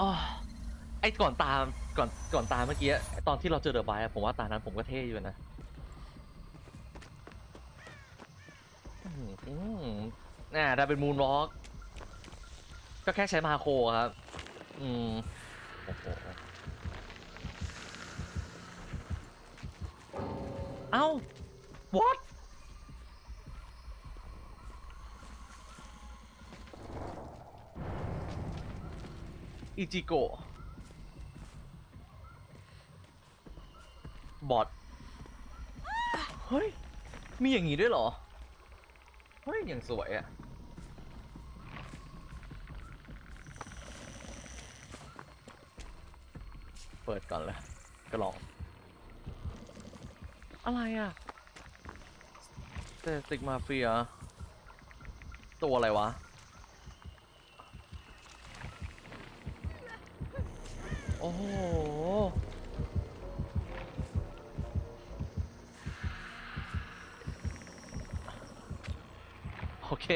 อ๋อไอ้ก่อนตามก่อนก่อนตามเมื่อกี้ตอนที่เราเจอเดอะบายผมว่าตานั้นผมก็เท่อยู่นะอืมน่าได้เป็นมูนล็อก ก็แค่ใช้มาโคครับ อืมโอ้โหเอ้า what อิจิโกะบอทเฮ้ย มีอย่างนี้ด้วยเหรอ เฮ้ย อย่างสวยอะเปิดก่อนเลยก็ลอง อะไรอะเตติกมาเฟีย ตัวอะไรวะ โอ้โห โอเค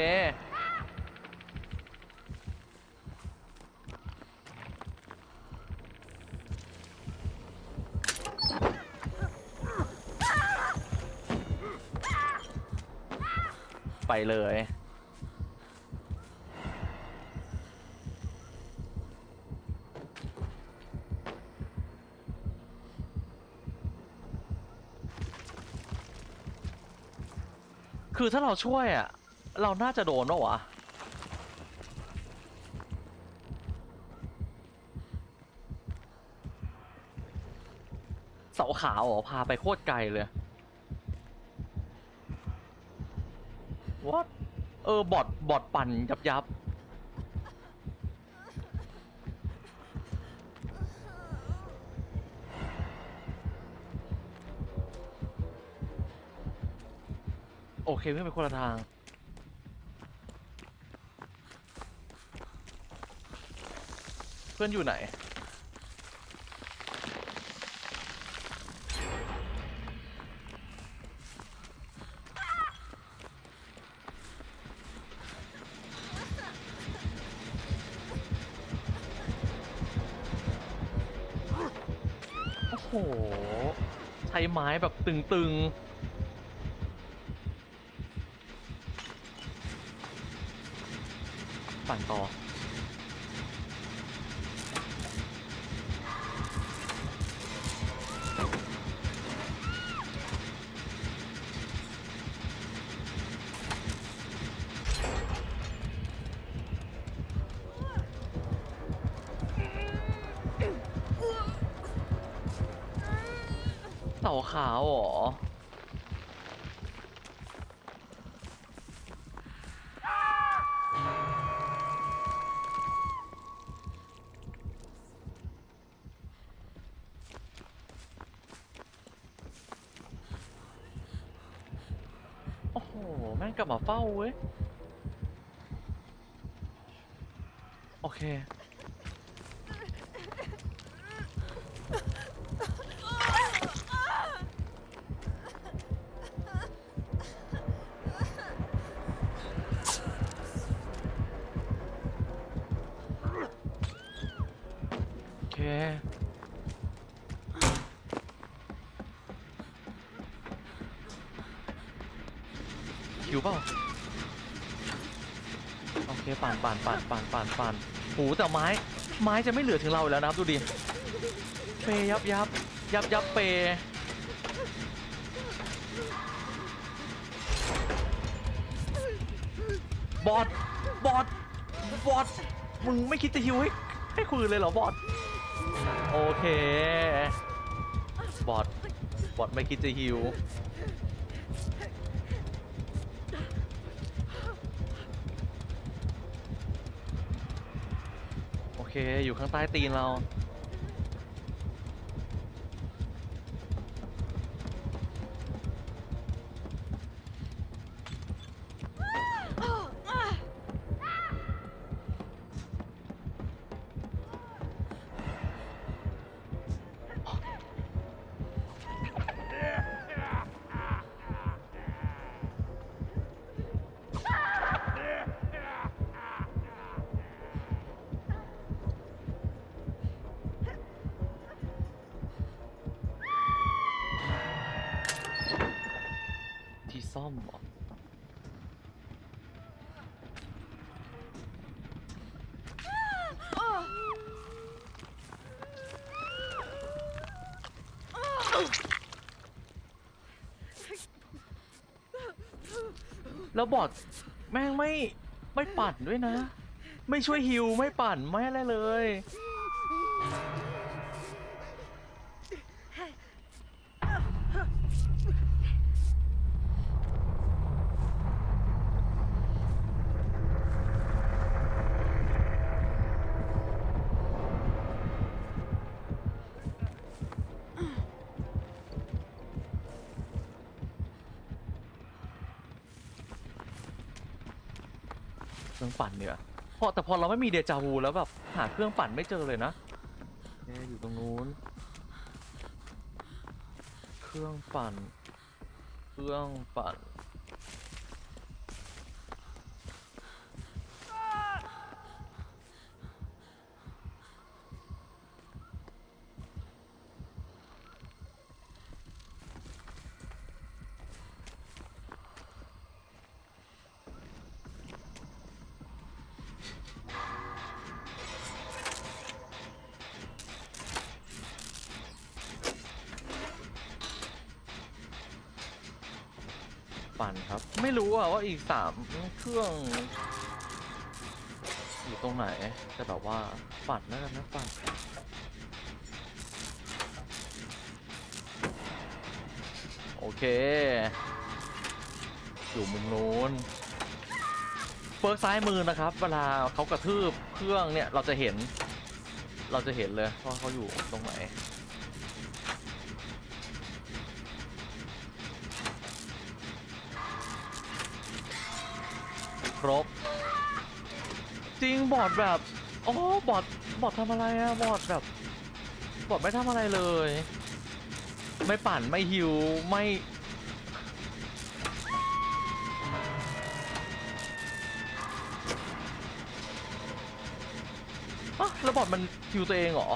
ไปเลย คือถ้าเราช่วยอะ เราน่าจะโดนปะวะ เสาขาวเหรอพาไปโคตรไกลเลย what เออบอดบอดปั่นยับยับ เคไม่งไปคนละทาง เพื่อนอยู่ไหน โอ้โห ใช้ไม้แบบตึงๆ ปั่นต่อ เต่าขาวเหรอโอ้ เฝ้าเว้ย โอเค เคป่นป่นป่นป่นป่นป่นหูแต่ไม้ไม้จะไม่เหลือถึงเราแล้วนะครับดูดิเปยับยับยับยับเปบอดบอดบอดมึงไม่คิดจะฮิวให้ให้คืนเลยเหรอบอดโอเคบอดบอดไม่คิดจะฮิว เคอยู่ข้างใต้ตีนเรา แล้วบอดแม่งไม่ไม่ปั่นด้วยนะ ไม่ช่วยฮิวไม่ปั่นไม่อะไรเลย รื่องปั่นเนี่ยพอแต่พอเราไม่มีเดจาวูแล้วแบบหาเครื่องปั่นไม่เจอเลยนะเอ๊ะอยู่ตรงนู้น เครื่องปั่น เครื่องปั่น ปั่นครับ ไม่รู้อะว่าอีกสามเครื่องอยู่ตรงไหนแต่แบบว่าปั่นแล้วกันนะปั่นโอเค อยู่มุมนู้นเปิร์กซ้ายมือนะครับ เวลาเขากระทืบเครื่องเนี่ยเราจะเห็น เราจะเห็นเลยว่าเขาอยู่ตรงไหน รบ จริงบอดแบบอ๋อบอดบอดทำอะไรอะบอดแบบ บอดไม่ทำอะไรเลย ไม่ปั่นไม่ฮิวไม่อะแล้วบอดมันฮิวตัวเองเหรอ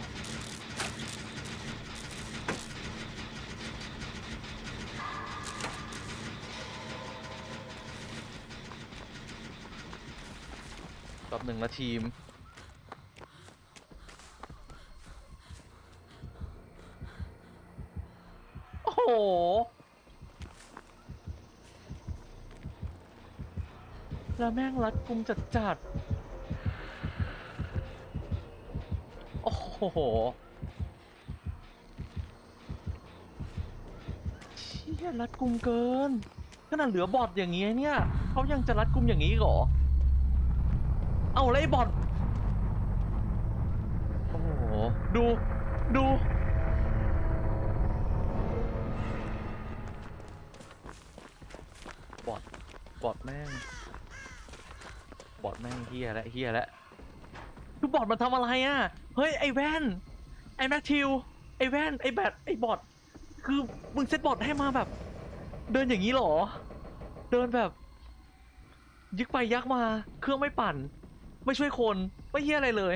หนึ่งละทีม โอ้โห แล้วแม่งรัดกุมจัดจัดๆโอ้โหเชี่ยรัดกุมเกินขนาดเหลือบอทอย่างเงี้ยเนี่ยเขายังจะรัดกุมอย่างนี้อีกเหรอ เอาแล้วไอ้บอทโอ้โห ดู ดู บอทบอทแม่ง บอทแม่งเฮียแล้วเฮียแล้วคือบอทมันทำอะไรอะ เฮ้ย ไอแว่น ไอแมทธิว ไอแว่น ไอแบท ไอบอทคือมึงเซตบอทให้มาแบบ เดินอย่างนี้เหรอ เดินแบบ ยึกไปยักมา เครื่องไม่ปั่น ไม่ช่วยคนไม่เฮียอะไรเลย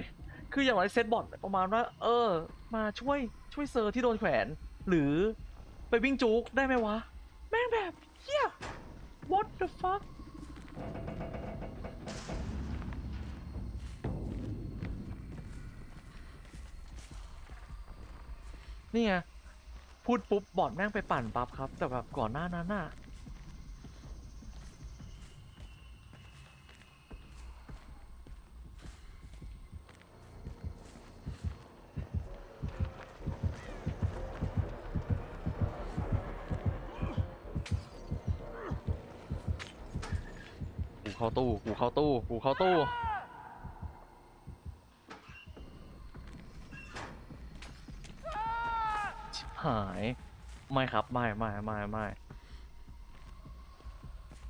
คืออย่างไรเซตบอทประมาณว่า เออ มาช่วยช่วยเซอร์ที่โดนแขวน หรือไปวิ่งจุกได้ไหมวะ แม่งแบบเฮีย what the fuck นี่ไงพูดปุ๊บบอดแม่งไปปั่นปั๊บครับ แต่แบบก่อนหน้านั้นน่ะ เข้าตู้ กูเข้าตู้ กูเข้าตู้ ชิบหาย ไม่ครับ ไม่ไม่ไม่ไม่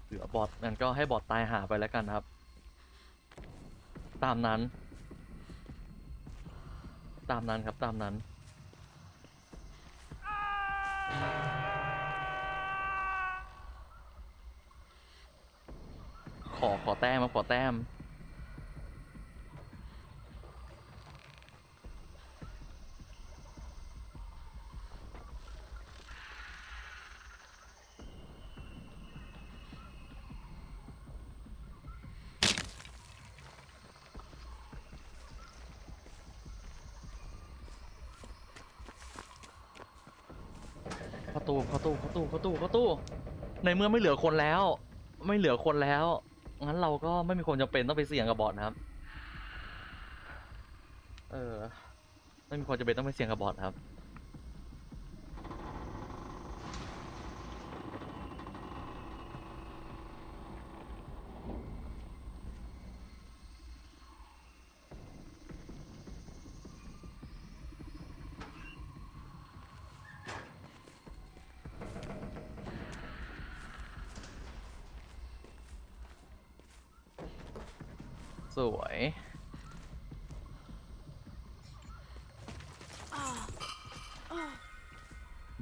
เหลือบอทงั้นก็ให้บอทตายหาไปแล้วกันครับ ตามนั้น ตามนั้นครับ ตามนั้น ขอขอแต้มมาขอแต้ม เข้าตู้เข้าตู้เข้าตู้เข้าตู้เข้าตู้ ในเมื่อไม่เหลือคนแล้ว ไม่เหลือคนแล้ว งั้นเราก็ไม่มีความจำเป็นต้องไปเสี่ยงกับบอทนะครับ เออ ไม่มีความจำเป็นต้องไปเสี่ยงกับบอทครับ สวย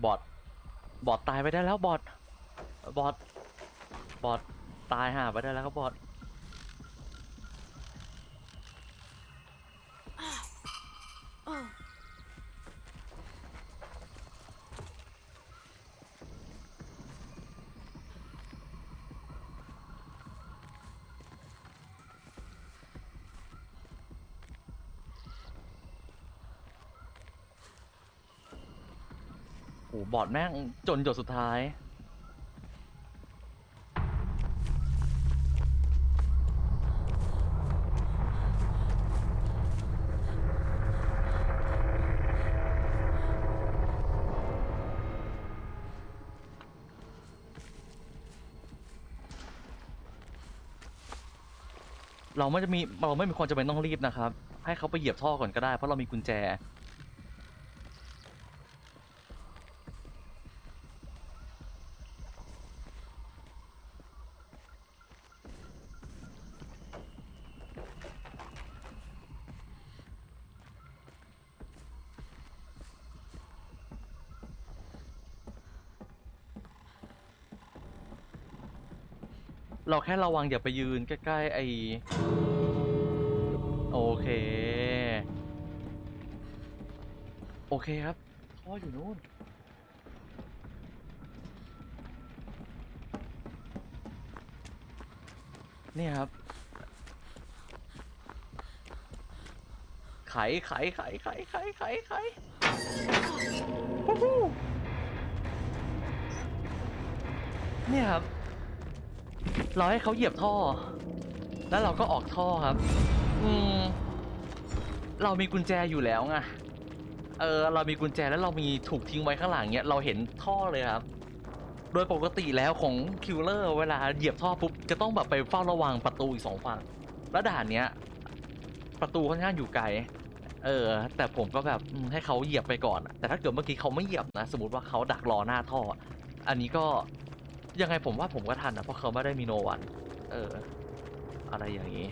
บอทบอทตายไปได้แล้วบอทบอทบอทตายห่าไปได้แล้วครับบอท โอ้โหบอทแม่งจนหยดสุดท้าย เราไม่จะมีเราไม่มีความจำเป็นต้องรีบนะครับ ให้เขาไปเหยียบท่อก่อนก็ได้เพราะเรามีกุญแจ เราแค่ระวังอย่าไปยืนใกล้ๆไอโอเค โอเคครับท่ออยู่นู่นนี่ครับ ไขไขไขไขไขไขไขวู้ฮู้เนี่ยครับ เราให้เขาเหยียบท่อ แล้วเราก็ออกท่อครับ อืม เรามีกุญแจอยู่แล้วไงเออ เรามีกุญแจแล้วเรามีถูกทิ้งไว้ข้างหลังเนี้ย เราเห็นท่อเลยครับ โดยปกติแล้วของคิลเลอร์เวลาเหยียบท่อปุ๊บจะต้องแบบไปเฝ้าระวังประตูอีกสองฝั่งแล้วด่านเนี้ย ประตูค่อนข้างอยู่ไกลเออ แต่ผมก็แบบให้เขาเหยียบไปก่อน แต่ถ้าเกิดเมื่อกี้เขาไม่เหยียบนะ สมมติว่าเขาดักรอหน้าท่อ อันนี้ก็ ยังไงผมว่าผมก็ทันนะเพราะเขาไม่ได้มีโนวัน เออ อะไรอย่างนี้